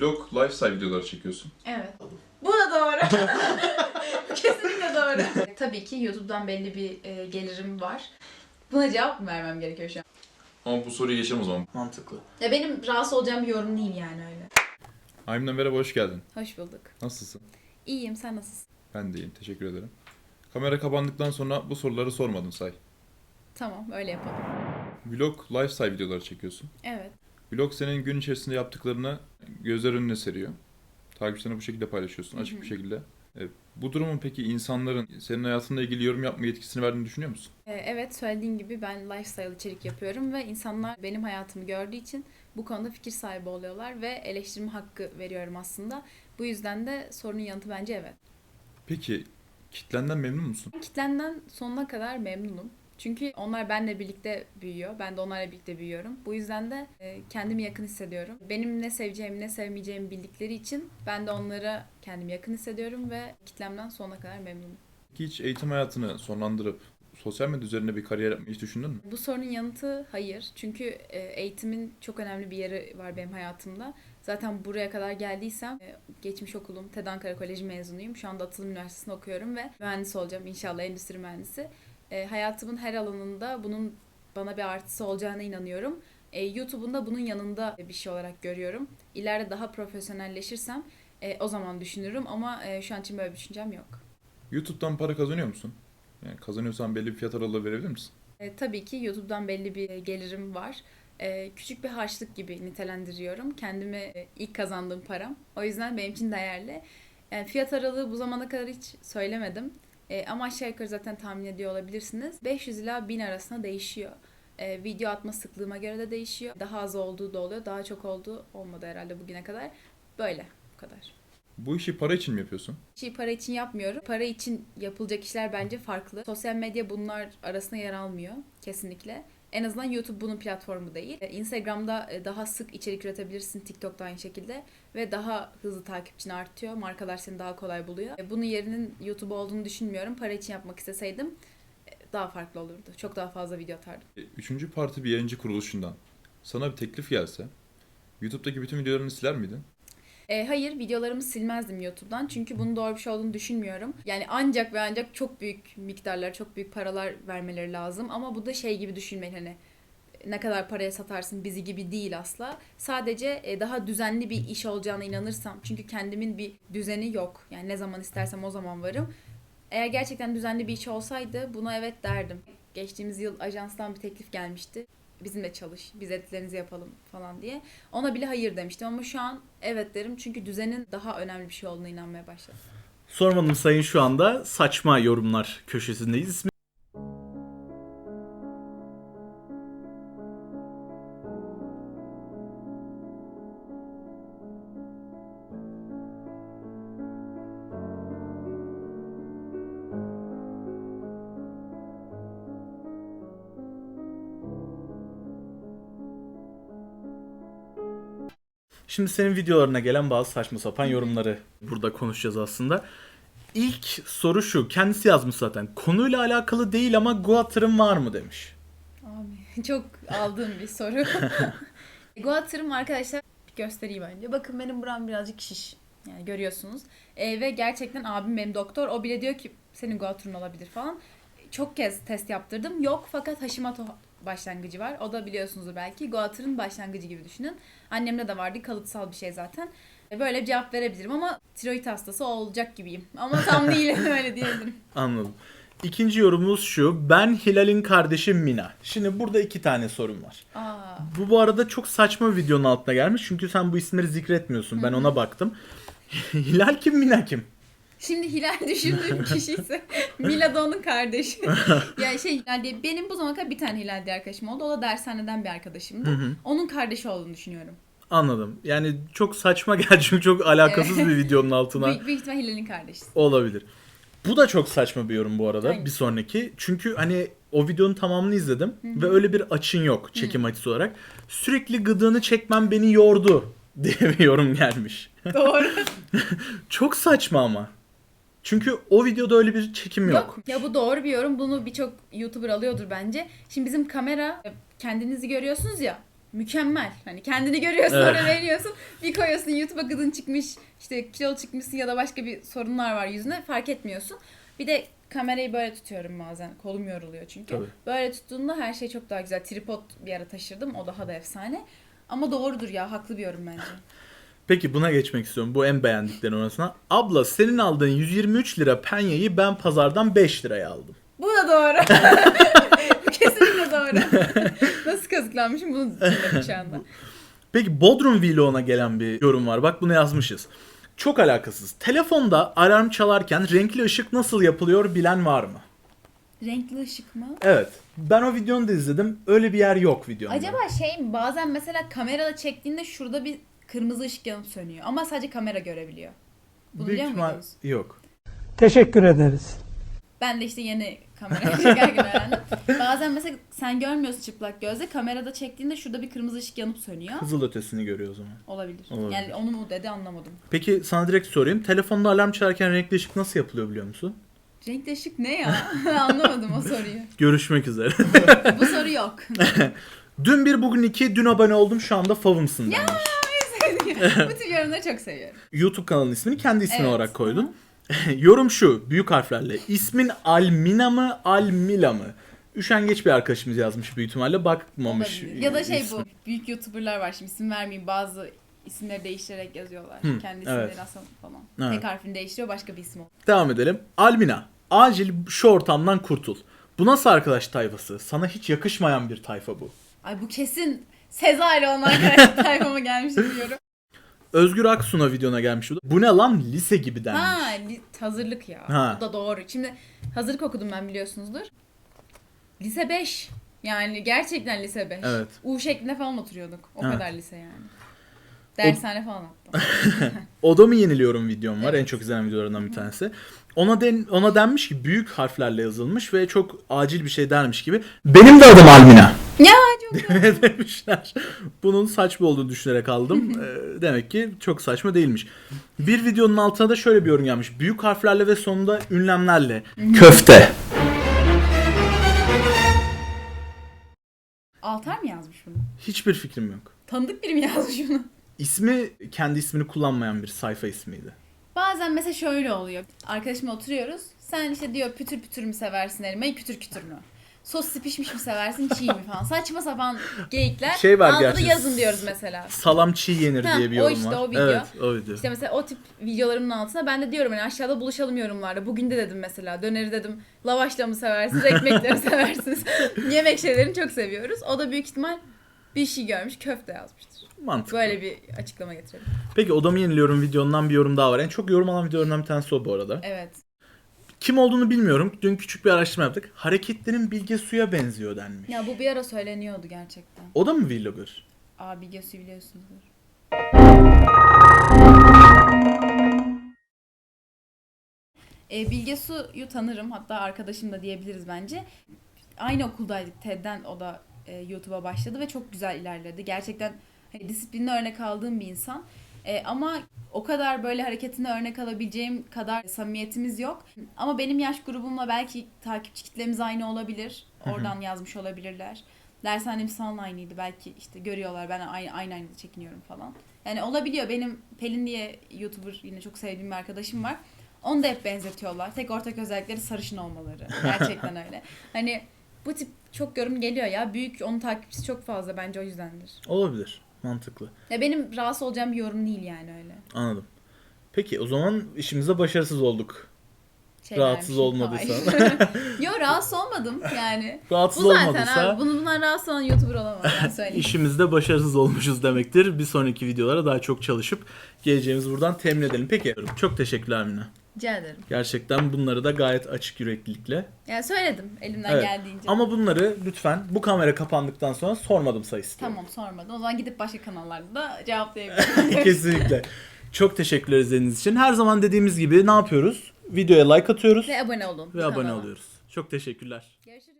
Vlog, lifestyle videoları çekiyorsun. Evet. Bu da doğru. Kesinlikle doğru. Tabii ki YouTube'dan belli bir e, gelirim var. Buna cevap mı vermem gerekiyor şu an? Ama bu soruyu geçelim o zaman. Mantıklı. Ya benim rahatsız olacağım bir yorum değil yani öyle. Aymine merhaba, hoş geldin. Hoş bulduk. Nasılsın? İyiyim, sen nasılsın? Ben de iyiyim, teşekkür ederim. Kamera kapandıktan sonra bu soruları sormadım say. Tamam, öyle yapalım. Vlog, lifestyle videoları çekiyorsun. Evet. Vlog senin gün içerisinde yaptıklarını gözler önüne seriyor. Takipçilerine bu şekilde paylaşıyorsun, açık bir şekilde. E, bu durumun peki insanların senin hayatınla ilgili yorum yapma yetkisini verdiğini düşünüyor musun? Ee, Evet, söylediğin gibi ben lifestyle içerik yapıyorum ve insanlar benim hayatımı gördüğü için bu konuda fikir sahibi oluyorlar ve eleştirme hakkı veriyorum aslında. Bu yüzden de sorunun yanıtı bence evet. Peki kitlenden memnun musun? Kitlenden sonuna kadar memnunum. Çünkü onlar benimle birlikte büyüyor. Ben de onlarla birlikte büyüyorum. Bu yüzden de e, kendimi yakın hissediyorum. Benim ne seveceğimi ne sevmeyeceğimi bildikleri için ben de onlara kendimi yakın hissediyorum ve kitlemden sonuna kadar memnunum. Hiç eğitim hayatını sonlandırıp sosyal medya üzerine bir kariyer yapmayı hiç düşündün mü? Bu sorunun yanıtı hayır. Çünkü e, eğitimin çok önemli bir yeri var benim hayatımda. Zaten buraya kadar geldiysem e, geçmiş okulum TED Ankara Koleji mezunuyum. Şu anda Atılım Üniversitesi'nde okuyorum ve mühendis olacağım inşallah endüstri mühendisi. E, hayatımın her alanında bunun bana bir artısı olacağına inanıyorum. E, YouTube'un da bunun yanında bir şey olarak görüyorum. İleride daha profesyonelleşirsem e, o zaman düşünürüm ama e, şu an için böyle bir düşüncem yok. YouTube'dan para kazanıyor musun? Yani kazanıyorsan belli bir fiyat aralığı verebilir misin? E, tabii ki YouTube'dan belli bir gelirim var. E, küçük bir harçlık gibi nitelendiriyorum. Kendime e, ilk kazandığım param. O yüzden benim için değerli. Yani fiyat aralığı bu zamana kadar hiç söylemedim. E, ama aşağı yukarı zaten tahmin ediyor olabilirsiniz. 500 ila 1000 arasında değişiyor. E, video atma sıklığıma göre de değişiyor. Daha az olduğu da oluyor. Daha çok olduğu olmadı herhalde bugüne kadar. Böyle bu kadar. Bu işi para için mi yapıyorsun? şey para için yapmıyorum. Para için yapılacak işler bence farklı. Sosyal medya bunlar arasında yer almıyor kesinlikle. En azından YouTube bunun platformu değil. Ee, Instagram'da e, daha sık içerik üretebilirsin. TikTok'ta aynı şekilde. Ve daha hızlı takipçin artıyor. Markalar seni daha kolay buluyor. E, Bunun yerinin YouTube olduğunu düşünmüyorum. Para için yapmak isteseydim e, daha farklı olurdu. Çok daha fazla video atardım. E, Üçüncü parti bir yayıncı kuruluşundan sana bir teklif gelse YouTube'daki bütün videolarını siler miydin? E, hayır videolarımı silmezdim YouTube'dan çünkü bunun doğru bir şey olduğunu düşünmüyorum. Yani ancak ve ancak çok büyük miktarlar, çok büyük paralar vermeleri lazım ama bu da şey gibi düşünmeyin hani ne kadar paraya satarsın bizi gibi değil asla. Sadece e, daha düzenli bir iş olacağına inanırsam çünkü kendimin bir düzeni yok. Yani ne zaman istersem o zaman varım. Eğer gerçekten düzenli bir iş olsaydı buna evet derdim. Geçtiğimiz yıl ajanstan bir teklif gelmişti. Bizimle çalış, biz editlerinizi yapalım falan diye. Ona bile hayır demiştim ama şu an evet derim çünkü düzenin daha önemli bir şey olduğuna inanmaya başladım. Sormadım sayın şu anda saçma yorumlar köşesindeyiz. Şimdi senin videolarına gelen bazı saçma sapan yorumları burada konuşacağız aslında. İlk soru şu. Kendisi yazmış zaten. Konuyla alakalı değil ama Guatır'ın var mı demiş. Abi çok aldığım bir soru. Guatır'ım arkadaşlar göstereyim önce. Bakın benim buram birazcık şiş. Yani görüyorsunuz. E, ve gerçekten abim benim doktor. O bile diyor ki senin Guatır'ın olabilir falan. Çok kez test yaptırdım. Yok fakat Hashimoto başlangıcı var. O da biliyorsunuzdur belki. Guatır'ın başlangıcı gibi düşünün. Annemde de vardı. Kalıtsal bir şey zaten. E, Böyle cevap verebilirim ama tiroid hastası olacak gibiyim. Ama tam değilim öyle diyebilirim. Anladım. İkinci yorumumuz şu. Ben Hilal'in kardeşi Mina. Şimdi burada iki tane sorun var. Aa, Bu bu arada çok saçma videonun altına gelmiş. Çünkü sen bu isimleri zikretmiyorsun. Ben ona baktım. Hilal kim Mina kim? Şimdi Hilal düşündüğüm kişi ise Mila da onun kardeşi. yani şey Hilal diye benim bu zamana kadar bir tane Hilal diye arkadaşım oldu. O da dershaneden bir arkadaşımdı. Onun kardeşi olduğunu düşünüyorum. Anladım. Yani çok saçma geldi çünkü çok alakasız bir videonun altına Büyük, büyük ihtimal Hilal'in kardeşi. olabilir. Bu da çok saçma bir yorum bu arada. Hangisi? Bir sonraki. Çünkü hani o videonun tamamını izledim ve öyle bir açın yok çekim açısı olarak. Sürekli gıdığını çekmem beni yordu diye bir yorum gelmiş. Doğru. Çok saçma ama. Çünkü o videoda öyle bir çekim yok. Yok. Ya bu doğru bir yorum. Bunu birçok YouTuber alıyordur bence. Şimdi bizim kamera kendinizi görüyorsunuz ya. mükemmel. Hani kendini görüyorsun Evet. oraya veriyorsun. Bir koyuyorsun YouTube'a gıdın çıkmış işte kilo çıkmışsın ya da başka bir sorunlar var yüzüne fark etmiyorsun. Bir de kamerayı böyle tutuyorum bazen. Kolum yoruluyor çünkü. Tabii. Böyle tuttuğunda her şey çok daha güzel. Tripod bir ara taşırdım. O daha da efsane. Ama doğrudur ya. Haklı bir yorum bence. Peki buna geçmek istiyorum. Bu en beğendiklerin arasına. Abla senin aldığın 123 lira penyayı ben pazardan 5 liraya aldım. Bu da doğru. Kesinlikle doğru. Nasıl kazıklanmışım bunu düşünüyorum şu anda. Peki Bodrum vloguna gelen bir yorum var. Bak bunu yazmışız. Çok alakasız. Telefonda alarm çalarken renkli ışık nasıl yapılıyor bilen var mı? Renkli ışık mı? Evet. Ben o videonu da izledim. Öyle bir yer yok videomda. Acaba şey mi? Bazen mesela kamerada çektiğinde şurada bir kırmızı ışık yanıp sönüyor. Ama sadece kamera görebiliyor. Bunu Büyük biliyor ihtimal muydunuz? yok. Teşekkür ederiz. Ben de işte yeni kamera çekerken öğrendim. Bazen mesela sen görmüyorsun çıplak gözle. Kamerada çektiğinde şurada bir kırmızı ışık yanıp sönüyor. Kızıl ötesini görüyor o zaman. Olabilir. Olabilir. Yani onu mu dedi anlamadım. Peki sana direkt sorayım. Telefonda alarm çalarken renkli ışık nasıl yapılıyor biliyor musun? Renkli ışık ne ya? anlamadım o soruyu. Görüşmek üzere. Bu soru yok. dün bir bugün iki dün abone oldum şu anda favımsın demiş. Bu tür yorumları çok seviyorum. YouTube kanalının ismini kendi ismin Evet. olarak koydun. Yorum şu büyük harflerle. İsmin Almina mı Almila mı? Üşengeç bir arkadaşımız yazmış büyük ihtimalle bakmamış. Olabilir. Ya da şey bu. Büyük YouTuber'lar var şimdi isim vermeyeyim bazı isimleri değiştirerek yazıyorlar. Hı, Kendi evet. isimleri aslında falan. Evet. Tek harfini değiştiriyor başka bir isim oluyor. Devam edelim. Almina acil şu ortamdan kurtul. Bu nasıl arkadaş tayfası? Sana hiç yakışmayan bir tayfa bu. Ay bu kesin Sezai olan arkadaş tayfama gelmiş diyorum. Özgür Aksun'a videona gelmiş. bu da. Bu ne lan lise gibi denmiş. Ha li- hazırlık ya. Ha. Bu da doğru. Şimdi hazırlık okudum ben biliyorsunuzdur. Lise 5. Yani gerçekten lise 5. Evet. U şeklinde falan oturuyorduk. O Evet. kadar lise yani. Dershane falan hatta. Oda mı yeniliyorum videom var. En çok izlenen videolarından bir tanesi. Ona den, ona denmiş ki büyük harflerle yazılmış ve çok acil bir şey dermiş gibi. Benim de adım Almina. demişler. Bunun saçma olduğunu düşünerek aldım. Ee, demek ki çok saçma değilmiş. Bir videonun altına da şöyle bir yorum gelmiş. Büyük harflerle ve sonunda ünlemlerle. Köfte. Altar mı yazmış bunu? Hiçbir fikrim yok. Tanıdık biri mi yazmış bunu? İsmi kendi ismini kullanmayan bir sayfa ismiydi. Bazen mesela şöyle oluyor. Arkadaşımla oturuyoruz. Sen işte diyor pütür pütür mü seversin elmayı, kütür kütür mü? Soslu pişmiş mi seversin, çiğ mi falan. Saçma sapan geyikler. Şey var Altına da gerçi. yazın diyoruz mesela. Salam çiğ yenir Ha, diye bir o yorum işte var. o video. Evet o video. İşte mesela o tip videolarımın altına ben de diyorum hani aşağıda buluşalım yorumlarda. Bugün de dedim mesela döneri dedim lavaşla mı seversiniz, ekmekle mi seversiniz? Yemek şeylerini çok seviyoruz. O da büyük ihtimal bir şey görmüş köfte yazmıştır. Mantıklı. Böyle bir açıklama getirelim. Peki odamı yeniliyorum videondan bir yorum daha var. En çok yorum alan videolarından bir tanesi o bu arada. Evet. Kim olduğunu bilmiyorum. Dün küçük bir araştırma yaptık. Hareketlerin Bilge Su'ya benziyor denmiş. Ya bu bir ara söyleniyordu gerçekten. O da mı vlogger? Abi Gösü biliyorsunuzdur. E, Bilge Su'yu tanırım. Hatta arkadaşım da diyebiliriz bence. Aynı okuldaydık. TED'den o da e, YouTube'a başladı ve çok güzel ilerledi. Gerçekten hani, disiplinine örnek aldığım bir insan. E, ama o kadar böyle hareketine örnek alabileceğim kadar samimiyetimiz yok. Ama benim yaş grubumla belki takipçi kitlemiz aynı olabilir. Oradan yazmış olabilirler. Dershanemiz falan aynıydı. Belki işte görüyorlar ben aynı aynı aynı çekiniyorum falan. Yani olabiliyor. Benim Pelin diye YouTuber yine çok sevdiğim bir arkadaşım var. Onu da hep benzetiyorlar. Tek ortak özellikleri sarışın olmaları. Gerçekten öyle. Hani bu tip çok yorum geliyor ya. Büyük onun takipçisi çok fazla bence o yüzdendir. Olabilir. Mantıklı. Ya benim rahatsız olacağım bir yorum değil yani öyle. Anladım. Peki o zaman işimizde başarısız olduk. Şey Rahatsız. Hayır. Yo rahatsız olmadım yani. Rahatsız Bu zaten olmadıysa abi. Bunu bundan rahatsız olan YouTuber olamaz ben söyleyeyim. işimizde başarısız olmuşuz demektir. Bir sonraki videolara daha çok çalışıp geleceğimizi buradan temin edelim. Peki çok teşekkürler Mina. Rica ederim. Gerçekten bunları da gayet açık yüreklilikle. Yani söyledim elimden Evet. geldiğince. Ama bunları lütfen bu kamera kapandıktan sonra sormadım sayı istiyorum. Tamam sormadım. O zaman gidip başka kanallarda da cevaplayabilirim. Kesinlikle. Çok teşekkürler izlediğiniz için. Her zaman dediğimiz gibi ne yapıyoruz? Videoya like atıyoruz Ve abone olun. ve abone kanala. oluyoruz. Çok teşekkürler. Görüşürüz.